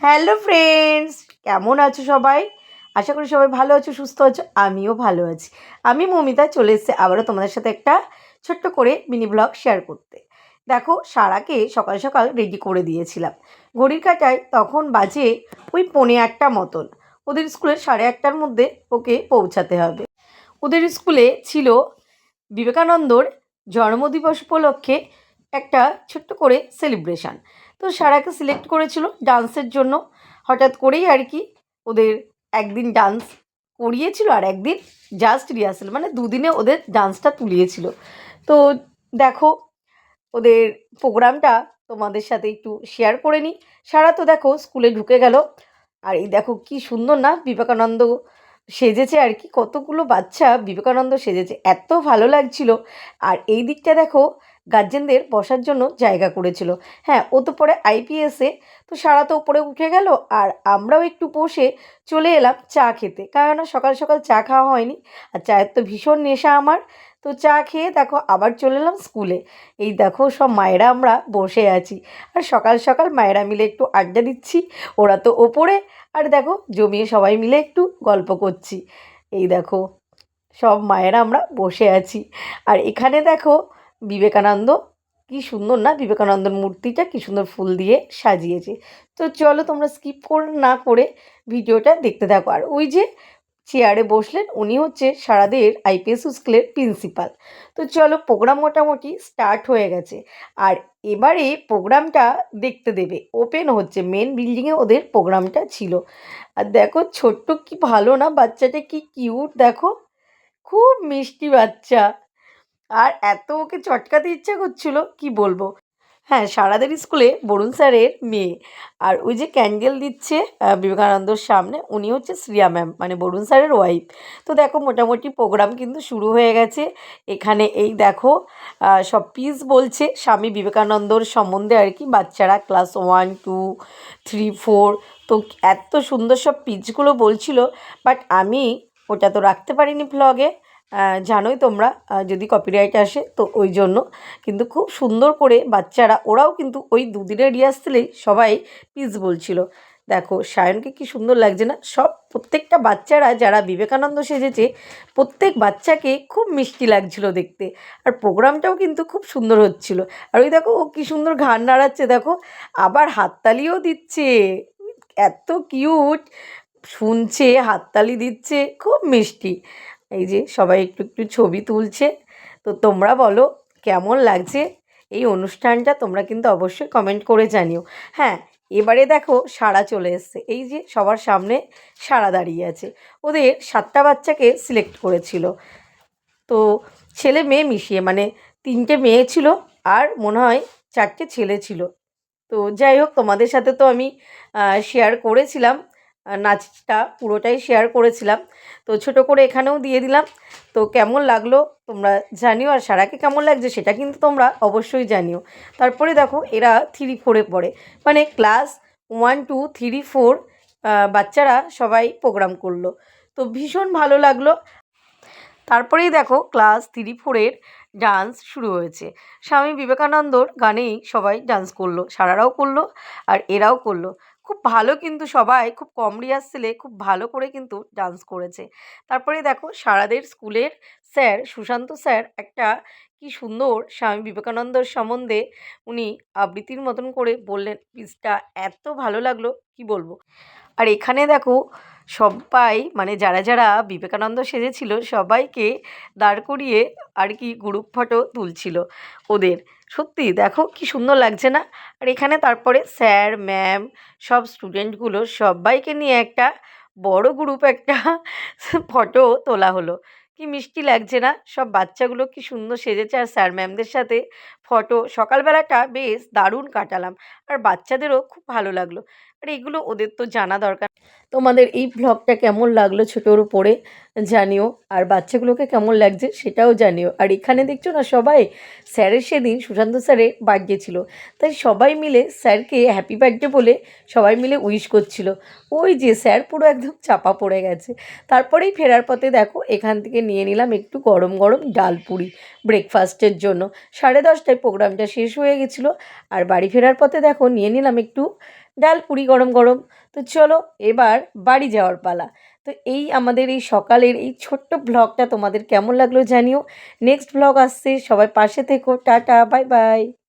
Hello friends, কেমন আছো সবাই? আশা করি সবাই ভালো আছো, সুস্থ আছো, আমিও ভালো আছি। আমি মমিতা, চলে এসেছি আবারও তোমাদের সাথে একটা ছোট্ট করে মিনি ব্লগ শেয়ার করতে। দেখো, সারাকে সকাল সকাল রেডি করে দিয়েছিলাম। ঘড়ির কাটায় তখন বাজে ওই পৌনে একটা মতন। ওদের স্কুলে সাড়ে একটার মধ্যে ওকে পৌঁছাতে হবে। ওদের স্কুলে ছিল বিবেকানন্দর জন্মদিবস উপলক্ষে একটা ছোট্ট করে সেলিব্রেশন তো সারাকে সিলেক্ট করেছিল ডান্সের জন্য। হঠাৎ করেই আর কি ওদের একদিন ডান্স করিয়েছিল আর একদিন জাস্ট রিহার্সেল মানে দুদিনে ওদের ডান্সটা তুলিয়েছিল। তো দেখো, ওদের প্রোগ্রামটা তোমাদের সাথে একটু শেয়ার করে নিই। সারা তো দেখো স্কুলে ঢুকে গেল। আর এই দেখো কি সুন্দর না বিবেকানন্দ সেজেছে আর কি, কতগুলো বাচ্চা বিবেকানন্দ সেজেছে, এত ভালো লাগছিল। আর এই দিকটা দেখো গার্জেনদের বসার জন্য জায়গা করেছিল। হ্যাঁ ও তো পরে আইপিএসে তো সারা তো উপরে উঠে গেল আর আমরাও একটু বসে চলে এলাম চা খেতে। কেননা সকাল সকাল চা খাওয়া হয়নি আর চায়ের তো ভীষণ নেশা আমার। তো চা খেয়ে দেখো আবার চলে এলাম স্কুলে। এই দেখো সব মায়েরা আমরা বসে আছি আর সকাল সকাল মায়েরা মিলে একটু আড্ডা দিচ্ছি, ওরা তো ওপরে আর দেখো জমিয়ে সবাই মিলে একটু গল্প করছি। এই দেখো সব মায়েরা আমরা বসে আছি। আর এখানে দেখো বিবেকানন্দ, কি সুন্দর না? বিবেকানন্দর মূর্তিটা কি সুন্দর ফুল দিয়ে সাজিয়েছে। তো চলো তোমরা স্কিপ করে না করে ভিডিওটা দেখতে থাকো। আর ওই যে চেয়ারে বসলেন, উনি হচ্ছে সারাদের আইপিএস স্কুলের প্রিন্সিপাল তো চলো প্রোগ্রাম মোটামুটি স্টার্ট হয়ে গেছে। আর এবারে প্রোগ্রামটা দেখতে দেবে। ওপেন হচ্ছে। মেন বিল্ডিংয়ে ওদের প্রোগ্রামটা ছিল। আর দেখো, ছোট্ট কি ভালো না? বাচ্চাটা কি কিউট দেখো। খুব মিষ্টি বাচ্চা। আর এত ওকে চটকাতে ইচ্ছা করছিল, কি বলব? হ্যাঁ সারাদের স্কুলে বরুণ স্যারের মেয়ে। আর ওই যে ক্যান্ডেল দিচ্ছে বিবেকানন্দর সামনে, উনি হচ্ছে শ্রিয়া ম্যাম মানে বরুণ স্যারের ওয়াইফ তো দেখো, মোটামুটি প্রোগ্রাম কিন্তু শুরু হয়ে গেছে। এখানে এই দেখো সব পিস বলছে। স্বামী বিবেকানন্দর সম্বন্ধে আর কি, বাচ্চারা class one two three four তো এত সুন্দর সব পিচগুলো বলছিল বাট আমি ওটা তো রাখতে পারিনি ভ্লগে জানোই তোমরা যদি কপিরাইট আসে, তো ওই জন্য। কিন্তু খুব সুন্দর করে বাচ্চারা, ওরাও কিন্তু ওই দুদিনের রিহার্সেলেই সবাই পিস বলছিল। দেখো, সায়নকে কি সুন্দর লাগছে না? সব, প্রত্যেকটা বাচ্চারা যারা বিবেকানন্দ সেজেছে, প্রত্যেক বাচ্চাকে খুব মিষ্টি লাগছিল দেখতে। আর প্রোগ্রামটাও কিন্তু খুব সুন্দর হচ্ছিল। আর ওই দেখো, ও কী সুন্দর ঘাড় নাড়াচ্ছে, দেখো। আবার হাততালিও দিচ্ছে। এত কিউট শুনছে, হাততালি দিচ্ছে, খুব মিষ্টি। এই যে সবাই একটু একটু ছবি তুলছে। তো তোমরা বলো, কেমন লাগছে? এই অনুষ্ঠানটা তোমরা কিন্তু অবশ্যই কমেন্ট করে জানিও। হ্যাঁ এবারে দেখো সারা চলে এসছে। এই যে সবার সামনে সারা দাঁড়িয়ে আছে। ওদের সাতটা বাচ্চাকে সিলেক্ট করেছিল। তো ছেলে মেয়ে মিশিয়ে মানে তিনটে মেয়ে ছিল আর মনে হয় চারটে ছেলে ছিল। তো যাই হোক, তোমাদের সাথে তো আমি শেয়ার করেছিলাম। নাচটা পুরোটাই শেয়ার করেছিলাম। তো ছোট করে এখানেও দিয়ে দিলাম। তো কেমন লাগল তোমরা জানিও, আর সারাকে কেমন লাগছে সেটা কিন্তু তোমরা অবশ্যই জানিও। তারপরে দেখো, এরা থ্রি ফোরে পড়ে। মানে class one two three four বাচ্চারা সবাই প্রোগ্রাম করল। তো ভীষণ ভালো লাগল। তারপরেই দেখো ক্লাস থ্রি ফোরের ডান্স শুরু হয়েছে। স্বামী বিবেকানন্দর গানেই সবাই ডান্স করল। সারারাও করল, আর এরাও করল। খুব ভালো কিন্তু সবাই খুব কম রিহার্সেলে খুব ভালো করে কিন্তু ডান্স করেছে। তারপরে দেখো সারাদের স্কুলের স্যার সুশান্ত স্যার একটা কি সুন্দর স্বামী বিবেকানন্দর সম্বন্ধে উনি আবৃত্তির মতন করে বললেন পিসটা এত ভালো লাগল, কি বলব? আর এখানে দেখো সবাই মানে যারা যারা বিবেকানন্দ সেজেছিল, সবাইকে দাঁড় করিয়ে আর কি গ্রুপ ফটো তুলছিল ওদের। সত্যি দেখো কি সুন্দর লাগছে না? আর এখানে তারপরে স্যার, ম্যাম সব স্টুডেন্টগুলো সবাইকে নিয়ে একটা বড় গ্রুপ একটা ফটো তোলা হলো। কি মিষ্টি লাগছে না? সব বাচ্চাগুলো কি সুন্দর সেজেছে আর স্যার, ম্যামদের সাথে ফটো, সকালবেলাটা বেশ দারুণ কাটালাম। আর বাচ্চাদেরও খুব ভালো লাগল। আর এগুলো ওদের তো জানা দরকার। তোমাদের এই ব্লগটা কেমন লাগল ছোটোর উপরে জানিও। আর বাচ্চাগুলোকে কেমন লাগছে সেটাও জানিও। আর এখানে দেখছ না সবাই? স্যারের সেদিন সুশান্ত স্যারের বার্থডে ছিল। তাই সবাই মিলে স্যারকে হ্যাপি বার্থডে বলে সবাই মিলে উইশ করছিল। ওই যে স্যার পুরো একদম চাপা পড়ে গেছে। তারপরেই ফেরার পথে দেখো, এখান থেকে নিয়ে নিলাম একটু গরম গরম ডাল পুরি ব্রেকফাস্টের জন্য। সাড়ে দশটায় প্রোগ্রামটা শেষ হয়ে গেছিল। আর বাড়ি ফেরার পথে দেখো নিয়ে নিলাম একটু ডাল, পুরি গরম গরম। তো চলো এবার বাড়ি যাওয়ার পালা। তো এই আমাদের এই সকালের এই ছোট্ট ব্লগটা তোমাদের কেমন লাগল জানিও। নেক্সট ব্লগ আসছে, সবাই পাশে থেকো। Tata, bye bye.